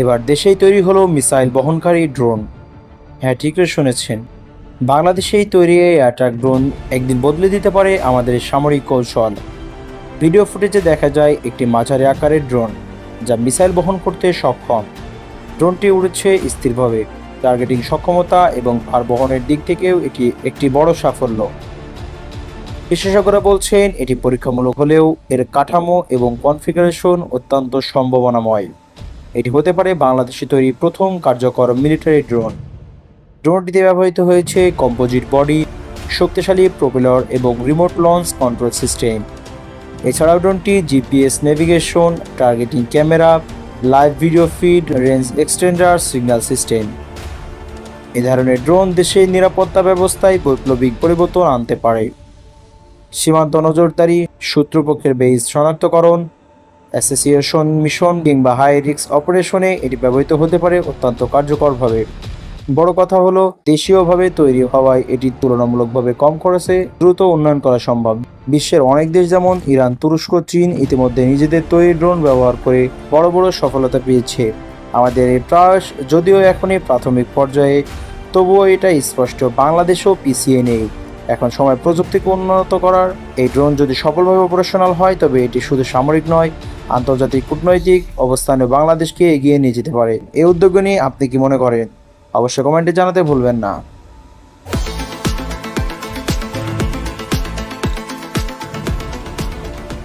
এবার দেশেই তৈরি হলো মিসাইল বহনকারী ড্রোন। হ্যাঁ ঠিকই শুনেছেন। বাংলাদেশেই তৈরি এই অ্যাটাক ড্রোন একদিন বদলে দিতে পারে আমাদের সামরিক কৌশল। ভিডিও ফুটেজে দেখা যায় একটি মাঝারি আকারের ড্রোন, যা মিসাইল বহন করতে সক্ষম। ড্রোনটি উড়েছে স্থিরভাবে টার্গেটিং সক্ষমতা এবং ভার বহনের দিক থেকেও এটি একটি বড় সাফল্য। বিশেষজ্ঞরা বলছেন, এটি পরীক্ষামূলক হলেও এর কাঠামো এবং কনফিগারেশন অত্যন্ত সম্ভাবনাময়। এটি হতে পারে বাংলাদেশে তৈরি প্রথম কার্যকর মিলিটারি ড্রোন। ড্রোনটিতে ব্যবহৃত হয়েছে কম্পোজিট বডি, শক্তিশালী প্রোপেলর এবং রিমোট লঞ্চ কন্ট্রোল সিস্টেম। এছাড়াও ড্রোনটি GPS navigation, targeting camera, live video feed, range extender, signal system. এ ধরনের ড্রোন দেশের নিরাপত্তা ব্যবস্থায় বৈপ্লবিক পরিবর্তন আনতে পারে। সীমান্ত নজরদারি, শত্রুপক্ষের বেইস শনাক্তকরণ অ্যাসোসিয়েশন মিশন কিংবা হাই রিস্ক অপারেশনে এটি ব্যবহৃত হতে পারে অত্যন্ত কার্যকরভাবে। বড় কথা হলো, দেশীয়ভাবে তৈরি হওয়ায় এটি তুলনামূলকভাবে কম খরচে দ্রুত উন্নয়ন করা সম্ভব। বিশ্বের অনেক দেশ যেমন ইরান, তুরস্ক, চীন ইতিমধ্যে নিজেদের তৈরি ড্রোন ব্যবহার করে বড় বড় সফলতা পেয়েছে। আমাদের এই প্রয়াস যদিও এখনই প্রাথমিক পর্যায়ে, তবুও এটা স্পষ্ট, বাংলাদেশও পিছিয়ে নেই। এখন সময় প্রযুক্তিকে উন্নত করার। এই ড্রোন যদি সফলভাবে অপারেশনাল হয়, তবে এটি শুধু সামরিক নয় আন্তর্জাতিক কূটনৈতিক অবস্থানে বাংলাদেশকে এগিয়ে নিয়ে যেতে পারে। এই উদ্যোগ নিয়ে আপনি কি মনে করেন? অবশ্যই কমেন্টে জানাতে ভুলবেন না।